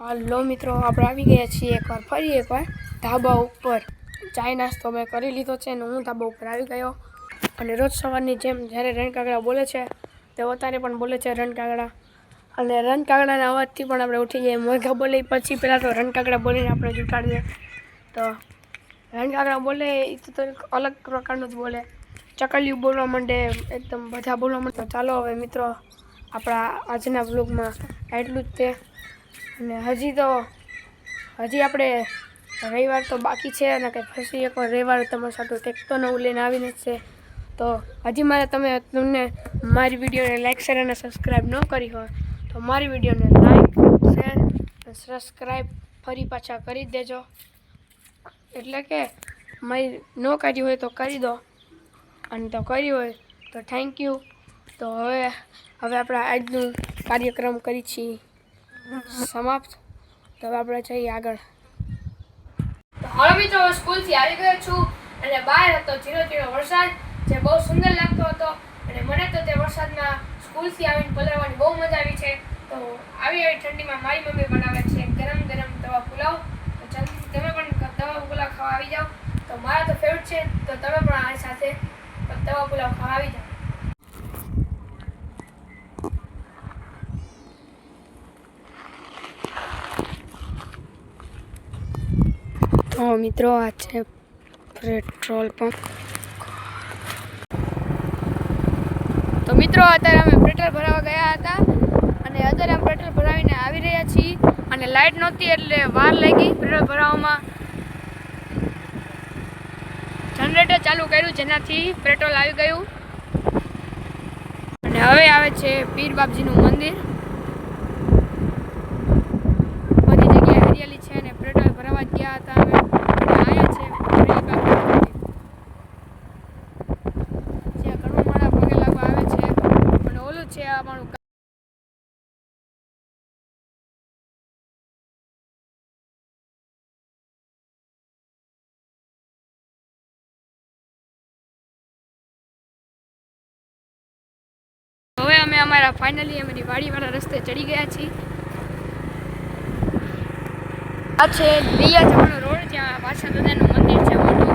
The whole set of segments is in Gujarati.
હાલો મિત્રો, આપણે આવી ગયા છીએ એકવાર ફરી એકવાર ધાબા ઉપર. ચાય નાસ્તો મેં કરી લીધો છે અને હું ધાબા ઉપર આવી ગયો. અને રોજ સવારની જેમ જ્યારે રણકાગડા બોલે છે તે અત્યારે પણ બોલે છે રણકાગડા. અને રણકાગડાના અવાજથી પણ આપણે ઉઠી જઈએ. મરઘા બોલે, પછી પહેલાં તો રણકાગડા બોલીને આપણે જ ઉઠાડીએ. તો રણકાગડા બોલે, એ તો એક અલગ પ્રકારનું જ બોલે. ચકલિયું બોલવા માંડે, એકદમ બધા બોલવા માંડે. ચાલો હવે મિત્રો, આપણા આજના બ્લોગમાં એટલું જ તે. અને હજી તો, હજી આપણે રવિવાર તો બાકી છે અને કે ફરી એકવાર રવિવાર તમારી સાથે તો નવું લઈને આવીને જ છે. તો હજી મારે તમે તમને મારી વિડીયોને લાઈક શેર અને સબસ્ક્રાઈબ ન કરી હોય તો મારી વિડીયોને લાઈક શેર અને સબસ્ક્રાઈબ ફરી પાછા કરી દેજો. એટલે કે મારી ન કરી હોય તો કરી દો. અને તો કરી હોય તો થેન્ક યુ તો હવે હવે આપણે આજનું કાર્યક્રમ કરી છીએ. સમાપ્ત. તો આપણે જઈએ આગળ. હવે મિત્રો, હું સ્કૂલથી આવી ગયો છું અને બહાર હતો ઝીરો ઝીરો વરસાદ, જે બહુ સુંદર લાગતો હતો અને મને તો તે વરસાદમાં સ્કૂલથી આવીને પલળવાની બહુ મજા આવી છે. તો આવી આવી ઠંડીમાં મારી મમ્મી બનાવે છે ગરમ ગરમ તવા પુલાવ. તો જલ્દીથી તમે પણ તવા પુલાવ ખાવા આવી જાઓ. તો મારા તો ફેવરેટ છે, તો તમે પણ આની સાથે તવા પુલાવ ખાવા આવી જાઓ. મિત્રો, આ છે પેટ્રોલ પંપ તો મિત્રો, અત્યારે અમે પેટ્રોલ ભરાવા ગયા હતા અને અત્યારે અમે પેટ્રોલ ભરાવીને આવી રહ્યા છીએ અને લાઇટ નહોતી એટલે વાર લાગી પેટ્રોલ ભરાવવામાં જનરેટર ચાલુ કર્યું જેનાથી પેટ્રોલ આવી ગયું. અને હવે આવે છે પીર બાપજીનું મંદિર. બધી જગ્યાએ હરિયાળી છે અને પેટ્રોલ ભરાવા ગયા હતા અમે અને આયા છે પીર બાપજીનું મંદિર જ્યાં ઘણું મારા પગે લાગવા આવે છે અને ઓલું છે અમારું હવે અમે અમારા ફાઇનલી અમારી વાડીવાળા રસ્તે ચડી ગયા છીએ. આ છે દિયા રોડ, જ્યાં પાછા દાદાનું મંદિર છે મોટું.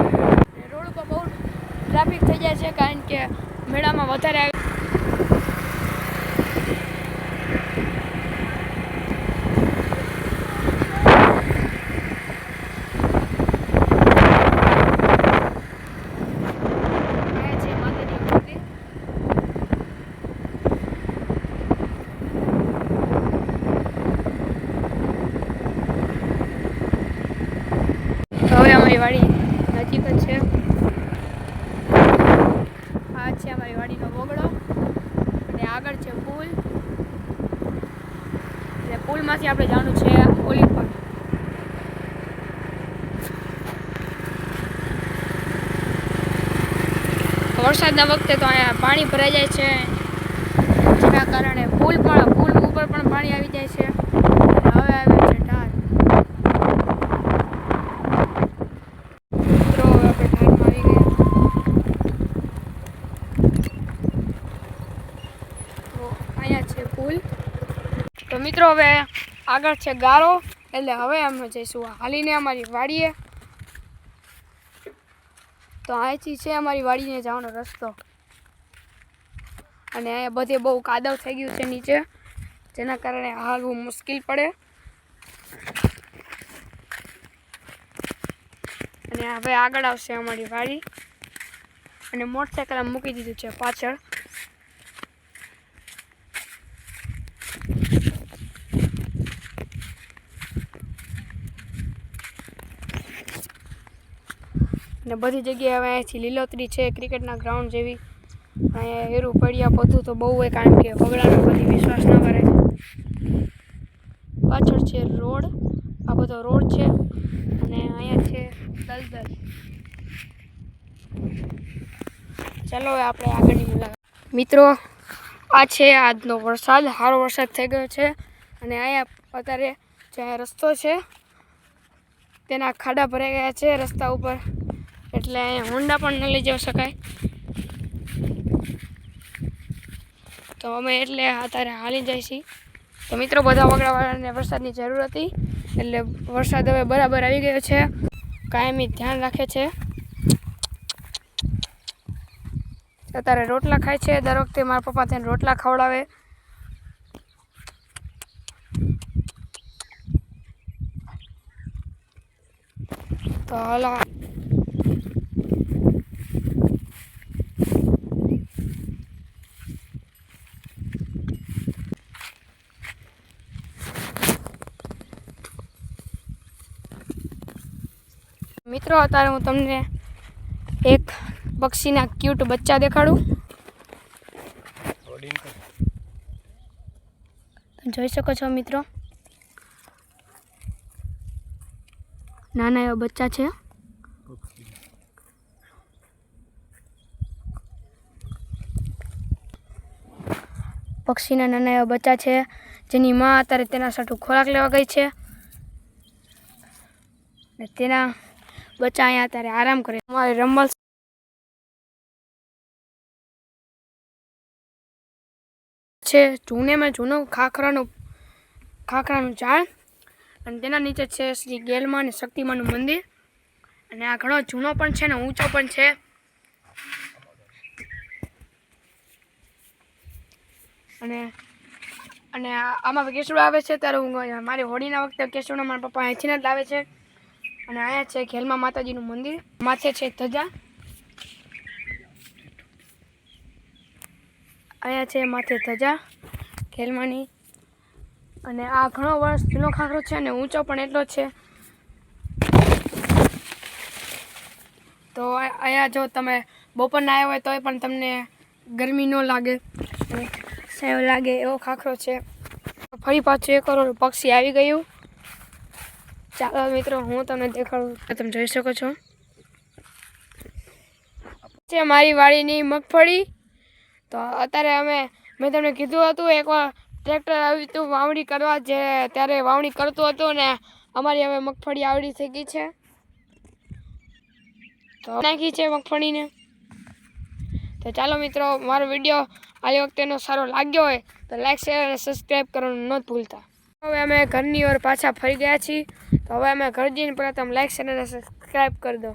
રોડ ઉપર બહુ ટ્રાફિક થઈ જાય છે, કારણ કે મેળામાં વધારે આવી આ છે માતાજીનું મંદિર તો હવે અમારી વાડી નજીક જ છે આ અમારી બોગડો અને આગળ છે પુલ. એટલે પુલમાંથી આપણે જવાનું છે ઓલી પર વરસાદના વખતે તો અહીંયા પાણી ભરાઈ જાય છે. જેના કારણે પુલ પણ, પુલ ઉપર પણ પાણી આવી જાય છે અને હવે આવે છે ઢાર મિત્રો હવે આપણે ઢારમાં આવી ગયા તો અહીંયા છે પુલ તો મિત્રો, હવે આગળ છે ગારો એટલે હવે અમે જઈશું હાલીને અમારી વાડીએ. તો અહીંથી છે અમારી વાડીને જવાનો રસ્તો. અને અહીંયા બધે બહુ કાદવ થઈ ગયું છે નીચે, જેના કારણે હાલવું મુશ્કેલ પડે. અને હવે આગળ આવશે અમારી વાડી. અને મોટરસાયકલ આમ મૂકી દીધું છે પાછળ. અને બધી જગ્યાએ હવે અહીંથી લીલોતરી છે, ક્રિકેટના ગ્રાઉન્ડ જેવી. અહીંયા હેરું પડ્યા બધું તો બહુ હોય કારણ કે પગડાનો બધી વિશ્વાસ ન કરે. પાછળ છે રોડ, આ બધો રોડ છે અને અહીંયા છે દલદલ. ચાલો હવે આપણે આગળની મુલાકાત. મિત્રો, આ છે આજનો વરસાદ. સારો વરસાદ થઈ ગયો છે અને અહીંયા અત્યારે જે રસ્તો છે, તેના ખાડા ભરાઈ ગયા છે રસ્તા ઉપર. એટલે હોન્ડા પણ ન લઈ જઈ શકાય. તો અમે એટલે અત્યારે હાલી જાય છીએ. તો મિત્રો, બધા વગડાવાળાને વરસાદની જરૂર હતી. એટલે વરસાદ હવે બરાબર આવી ગયો છે. કાયમી ધ્યાન રાખે છે. અત્યારે રોટલા ખાય છે. દર વખતે મારા પપ્પા તેને રોટલા ખવડાવે. તો હાલો. મિત્રો, અત્યારે હું તમને એક પક્ષીના ક્યુટ બચ્ચા દેખાડું. જોઈ શકો છો મિત્રો. નાના એવા બચ્ચા છે. પક્ષીના નાના એવા બચ્ચા છે, જેની માં અત્યારે તેના સાટું ખોરાક લેવા ગઈ છે. તેના બચ્ચા અહીંયા અત્યારે આરામ કરે. અમારે રમવા છે જૂનેમાં જૂનું ખાખરાનું ખાખરાનું ઝાડ અને તેના નીચે છે શ્રી ગેલમાં અને શક્તિમાનું મંદિર. અને આ ઘણો જૂનો પણ છે ને ઊંચો પણ છે. અને અને આમાં કેસુડો આવે છે ત્યારે હું મારી હોળીના વખતે કેસુડો મારા પપ્પા અહીંથી જ લાવે છે. અને અહીંયા છે ખેલમાં માતાજીનું મંદિર. માથે છે ધજા. અહીંયા છે માથે ધજા ખેલમાની અને આ ઘણો વર્ષ જૂનો ખાખરો છે અને ઊંચો પણ એટલો છે. તો અહીંયા જો તમે બપોરના આવ્યા હોય તોય પણ તમને ગરમી ન લાગે. સેવ લાગે એવો ખાખરો છે. ફરી પાછું એક કરોડ પક્ષી આવી ગયું. ચાલો મિત્રો, હું તમને દેખાડું. તમે જોઈ શકો છો. છે મારી વાડીની મગફળી. તો અત્યારે અમે, મેં તમને કીધું હતું, એકવાર ટ્રેક્ટર આવ્યું હતું વાવણી કરવા જે ત્યારે વાવણી કરતું હતું ને, અમારી હવે મગફળી આવડી થઈ ગઈ છે. તો નાખી છે મગફળીને. તો ચાલો મિત્રો, મારો વીડિયો આ વખતેનો સારો લાગ્યો હોય, તો લાઈક શેર અને સબસ્ક્રાઈબ કરવાનું ન ભૂલતા. હવે અમે ઘરની ઓર પાછા ફરી ગયા છીએ. તો હવે અમે ઘર જઈને પહેલાં તમે લાઈક શેર અને સબસ્ક્રાઈબ કરી દો.